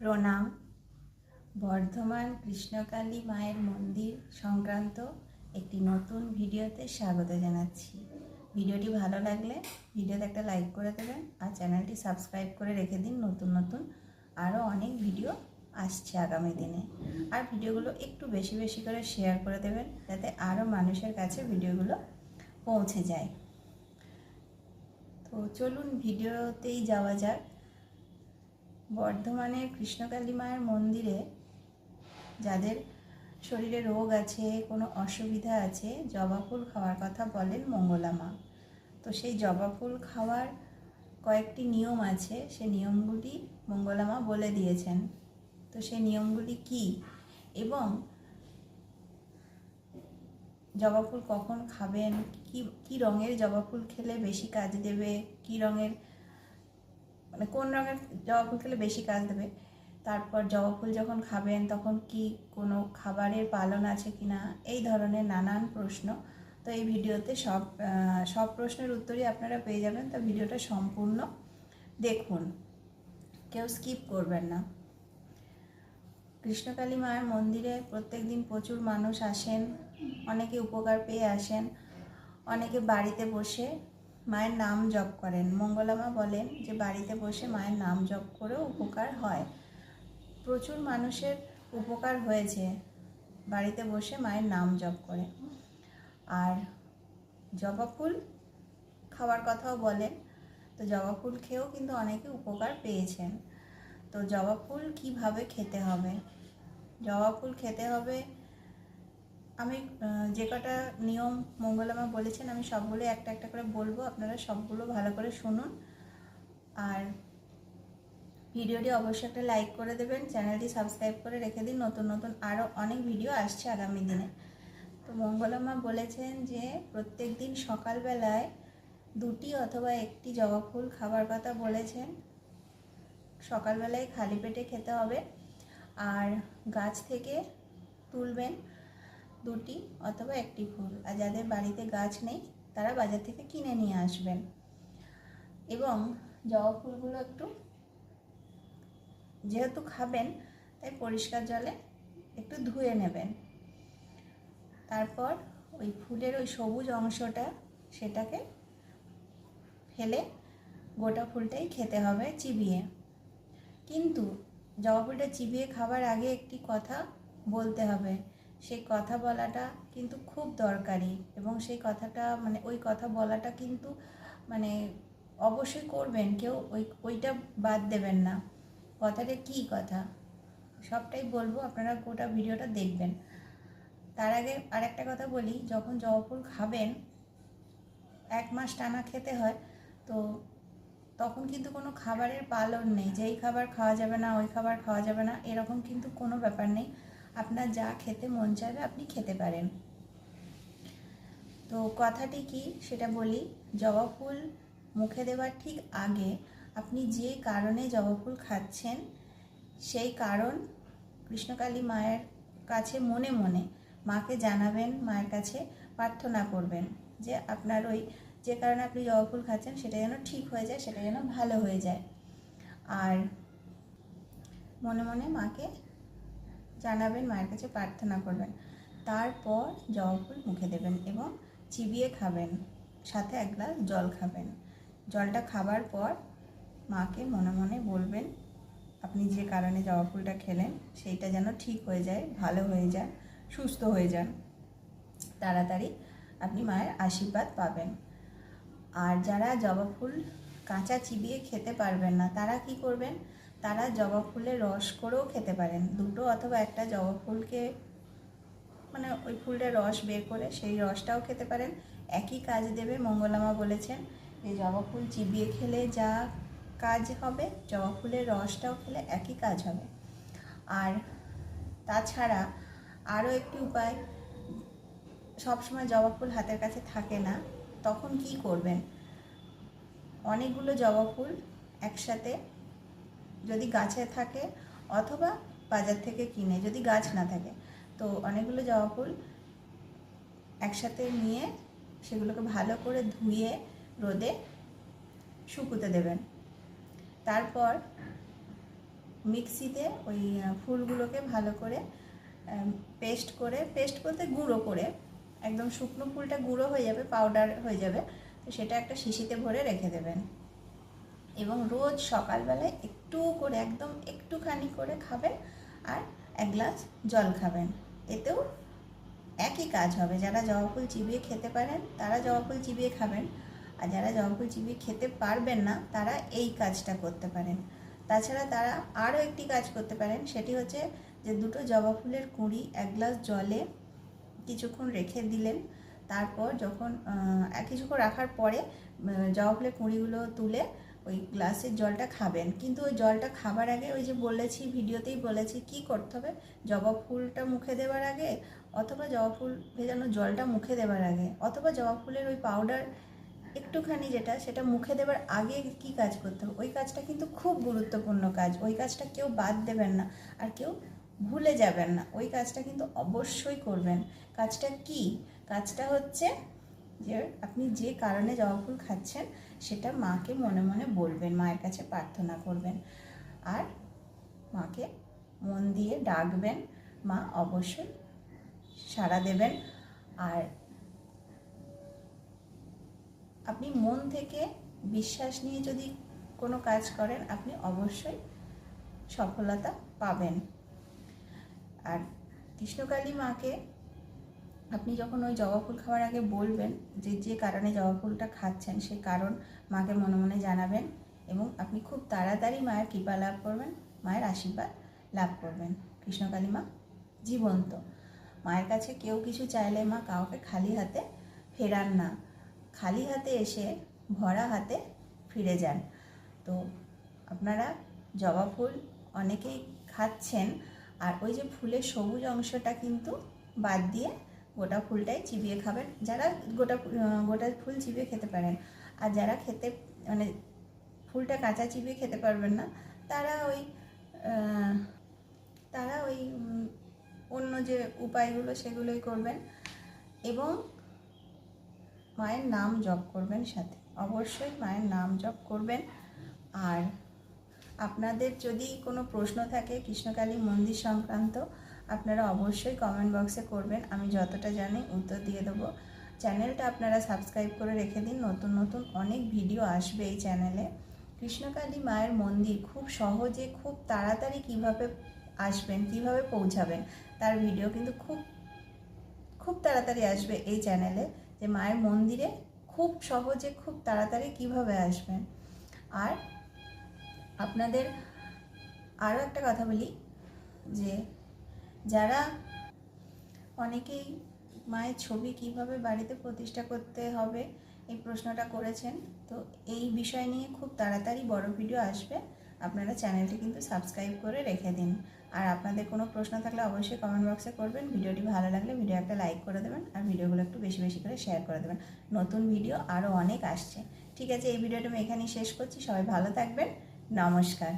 প্রণাম। বর্ধমান কৃষ্ণকালী মায়ের মন্দির সংক্রান্ত একটি নতুন ভিডিওতে স্বাগত জানাচ্ছি। ভিডিওটি ভালো লাগলে ভিডিওতে একটা লাইক করে দেবেন আর চ্যানেলটি সাবস্ক্রাইব করে রেখে দিন। নতুন নতুন আরও অনেক ভিডিও আসছে আগামী দিনে। আর ভিডিওগুলো একটু বেশি বেশি করে শেয়ার করে দেবেন যাতে আরও মানুষের কাছে ভিডিওগুলো পৌঁছে যায়। তো চলুন ভিডিওতেই যাওয়া যাক। বর্ধমানের কৃষ্ণকালী মায়ের মন্দিরে যাদের শরীরে রোগ আছে, কোনো অসুবিধা আছে, জবা ফুল খাওয়ার কথা বলেন মঙ্গলা মা। তো সেই জবা ফুল খাওয়ার কয়েকটি নিয়ম আছে, সে নিয়মগুলি মঙ্গলা মা বলে দিয়েছেন। তো সেই নিয়মগুলি কি? এবং জবা ফুল কখন খাবেন? কি কি রঙের জবা ফুল খেলে বেশি কাজ দেবে? কি রঙের মানে কোন রঙের জবা ফুল খেলে বেশি কাজ দেবে? তারপর জবা ফুল যখন খাবেন, তখন কি কোনো খাবারের পালন আছে কি না এই ধরনের নানান প্রশ্ন। তো এই ভিডিওতে সব সব প্রশ্নের উত্তরই আপনারা পেয়ে যাবেন। তো ভিডিওটা সম্পূর্ণ দেখুন। কেউ স্কিপ করবেন না। কৃষ্ণকালী মায়ের মন্দিরে প্রত্যেক দিন প্রচুর মানুষ আসেন। অনেকে উপকার পেয়ে আসেন। অনেকে বাড়িতে বসে মায়ের নাম জপ করেন। মঙ্গলামা বলেন যে, বাড়িতে বসে মায়ের নাম জপ করেও উপকার হয়। প্রচুর মানুষের উপকার হয়েছে, বাড়িতে বসে মায়ের নাম জপ করে। আর জবা ফুল খাওয়ার কথাও বলেন, তো জবা ফুল খেয়েও কিন্তু অনেকে উপকার পেয়েছেন। তো জবা ফুল কীভাবে খেতে হবে? জবা ফুল খেতে হবে আমি যে কটা নিয়ম মঙ্গলামা বলেছেন, আমি সবগুলো একটা একটা করে বলব, আপনারা সবগুলো ভালো করে শুনুন। আর ভিডিওটি অবশ্যই একটা লাইক করে দেবেন, চ্যানেলটি সাবস্ক্রাইব করে রেখে দিন, নতুন নতুন আরও অনেক ভিডিও আসছে আগামী দিনে। তো মঙ্গলামা বলেছেন যে, প্রত্যেক দিন সকালবেলায় দুটি অথবা একটি জবা ফুল খাবার কথা বলেছেন। সকালবেলায় খালি পেটে খেতে হবে। আর গাছ থেকে তুলবেন দুটি অথবা একটি ফুল। আর যাদের বাড়িতে গাছ নেই, তারা বাজার থেকে কিনে নিয়ে আসবেন। এবং জবা ফুলগুলো একটু যেহেতু খাবেন, তাই পরিষ্কার জলে একটু ধুয়ে নেবেন। তারপর ওই ফুলের ওই সবুজ অংশটা, সেটাকে ফেলে গোটা ফুলটাই খেতে হবে চিবিয়ে। কিন্তু জবা ফুলটা চিবিয়ে খাবার আগে একটি কথা বলতে হবে। সেই কথা বলাটা কিন্তু খুব দরকারি এবং সেই কথাটা মানে ওই কথা বলাটা কিন্তু মানে অবশ্যই করবেন, কেউ ওই, ওইটা বাদ দেবেন না। কথাটা কী কথা? সবটাই বলব, আপনারা গোটা ভিডিওটা দেখবেন। তার আগে আরেকটা কথা বলি, যখন জবা খাবেন, এক মাস টানা খেতে হয়, তো তখন কিন্তু কোনো খাবারের পালন নেই। যেই খাবার খাওয়া যাবে না, ওই খাবার খাওয়া যাবে না, এরকম কিন্তু কোনো ব্যাপার নেই। আপনার যা খেতে মন চাইবে আপনি খেতে পারেন। তো কথাটি কি সেটা বলি, জবা ফুল মুখে দেওয়ার ঠিক আগে আপনি যে কারণে জবা ফুল খাচ্ছেন, সেই কারণ কৃষ্ণকালী মায়ের কাছে মনে মনে মাকে জানাবেন, মায়ের কাছে প্রার্থনা করবেন যে আপনার ওই যে কারণে আপনি জবা ফুল খাচ্ছেন সেটা যেন ঠিক হয়ে যায়, সেটা যেন ভালো হয়ে যায়। আর মনে মনে মাকে জানাবেন, মায়ের কাছে প্রার্থনা করবেন। তারপর জবা ফুল মুখে দেবেন এবং চিবিয়ে খাবেন, সাথে এক গ্লাস জল খাবেন। জলটা খাবার পর মাকে মনে মনে বলবেন, আপনি যে কারণে জবা ফুলটা খেলেন, সেইটা যেন ঠিক হয়ে যায়, ভালো হয়ে যায়, সুস্থ হয়ে যান। তাড়াতাড়ি আপনি মায়ের আশীর্বাদ পাবেন। আর যারা জবা ফুল কাঁচা চিবিয়ে খেতে পারবেন না, তারা কি করবেন? তারা জবা ফুলের রস করেও খেতে পারেন। দুটো অথবা একটা জবা ফুলকে মানে ওই ফুলটার রস বের করে সেই রসটাও খেতে পারেন। একই কাজ দেবে মঙ্গলামা বলেছেন, যে জবা ফুল চিবিয়ে খেলে যা কাজ হবে, জবা ফুলের রসটাও খেলে একই কাজ হবে। আর তাছাড়া আরও একটি উপায় সবসময় জবা ফুল হাতের কাছে থাকে না, তখন কি করবেন? অনেকগুলো জবা ফুল একসাথে যদি গাছে থাকে অথবা বাজার থেকে কিনে, যদি গাছ না থাকে, তো অনেকগুলো জবা ফুল একসাথে নিয়ে সেগুলোকে ভালো করে ধুয়ে রোদে শুকুতে দেবেন। তারপর মিক্সিতে ওই ফুলগুলোকে ভালো করে পেস্ট করে, পেস্ট বলতে গুঁড়ো করে, একদম শুকনো ফুলটা গুঁড়ো হয়ে যাবে, পাউডার হয়ে যাবে, তো সেটা একটা শিশিতে ভরে রেখে দেবেন। এবং রোজ সকালবেলায় একটু করে, একদম একটুখানি করে খাবেন আর এক গ্লাস জল খাবেন। এতেও একই কাজ হবে। যারা জবা ফুল চিবিয়ে খেতে পারেন, তারা জবা ফুল চিবিয়ে খাবেন। আর যারা জবা ফুল চিবিয়ে খেতে পারবেন না, তারা এই কাজটা করতে পারেন। তাছাড়া তারা আরও একটি কাজ করতে পারেন, সেটি হচ্ছে যে দুটো জবা ফুলের কুঁড়ি এক গ্লাস জলে কিছুক্ষণ রেখে দিলেন। তারপর যখন কিছুক্ষণ রাখার পরে জবা ফুলের কুঁড়িগুলো তুলে ওই গ্লাসের জলটা খাবেন। কিন্তু ওই জলটা খাবার আগে ওই যে বলেছি, ভিডিওতেই বলেছি, কি করতে হবে? জবা ফুলটা মুখে দেওয়ার আগে অথবা জবা ফুল ভেজানো জলটা মুখে দেওয়ার আগে অথবা জবা ফুলের ওই পাউডার একটুখানি যেটা, সেটা মুখে দেওয়ার আগে কি কাজ করতে হবে? ওই কাজটা কিন্তু খুব গুরুত্বপূর্ণ কাজ। ওই কাজটা কেউ বাদ দেবেন না আর কেউ ভুলে যাবেন না। ওই কাজটা কিন্তু অবশ্যই করবেন। কাজটা কি? কাজটা হচ্ছে যে আপনি যে কারণে জবা ফুল খাচ্ছেন সেটা মাকে মনে মনে বলবেন, মায়ের কাছে প্রার্থনা করবেন। আর মাকে মন দিয়ে ডাকবেন, মা অবশ্যই সাড়া দেবেন। আর আপনি মন থেকে বিশ্বাস নিয়ে যদি কোনো কাজ করেন, আপনি অবশ্যই সফলতা পাবেন। আর কৃষ্ণকালী মাকে আপনি যখন ওই জবা ফুল খাওয়ার আগে বলবেন যে যে কারণে জবা ফুলটা খাচ্ছেন সেই কারণ মাকে মনে মনে জানাবেন এবং আপনি খুব তাড়াতাড়ি মায়ের কৃপা লাভ করবেন, মায়ের আশীর্বাদ লাভ করবেন। কৃষ্ণকালী মা জীবন্ত। মায়ের কাছে কেউ কিছু চাইলে মা কাউকে খালি হাতে ফেরান না। খালি হাতে এসে ভরা হাতে ফিরে যান। তো আপনারা জবা ফুল অনেকেই খাচ্ছেন আর ওই যে ফুলের সবুজ অংশটা কিন্তু বাদ দিয়ে গোটা ফুলটাই চিবিয়ে খাবেন। যারা গোটা গোটা ফুল চিবিয়ে খেতে পারেন। আর যারা খেতে মানে ফুলটা কাঁচা চিবিয়ে খেতে পারবেন না, তারা ওই তারা ওই অন্য যে উপায়গুলো সেগুলোই করবেন এবং মায়ের নাম জপ করবেন সাথে। অবশ্যই মায়ের নাম জপ করবেন। আর আপনাদের যদি কোনো প্রশ্ন থাকে কৃষ্ণকালী মন্দির সংক্রান্ত আপনারা অবশ্যই কমেন্ট বক্সে করবেন, আমি যতটা জানি উত্তর দিয়ে দেবো। চ্যানেলটা আপনারা সাবস্ক্রাইব করে রেখে দিন, নতুন নতুন অনেক ভিডিও আসবে এই চ্যানেলে। কৃষ্ণকালী মায়ের মন্দির খুব সহজে, খুব তাড়াতাড়ি কীভাবে আসবেন, কীভাবে পৌঁছাবেন, তার ভিডিও কিন্তু খুব খুব তাড়াতাড়ি আসবে এই চ্যানেলে, যে মায়ের মন্দিরে খুব সহজে, খুব তাড়াতাড়ি কীভাবে আসবেন। আর আপনাদের আরও একটা কথা বলি, যে যারা অনেকেই মায়ের ছবি কীভাবে বাড়িতে প্রতিষ্ঠা করতে হবে এই প্রশ্নটা করেছেন, তো এই বিষয় নিয়ে খুব তাড়াতাড়ি বড় ভিডিও আসবে। আপনারা চ্যানেলটি কিন্তু সাবস্ক্রাইব করে রেখে দিন। আর আপনাদের কোনো প্রশ্ন থাকলে অবশ্যই কমেন্ট বক্সে করবেন। ভিডিওটি ভালো লাগলে ভিডিও একটা লাইক করে দেবেন আর ভিডিওগুলো একটু বেশি বেশি করে শেয়ার করে দেবেন। নতুন ভিডিও আরও অনেক আসছে। ঠিক আছে, এই ভিডিওটা আমি এখানেই শেষ করছি। সবাই ভালো থাকবেন। নমস্কার।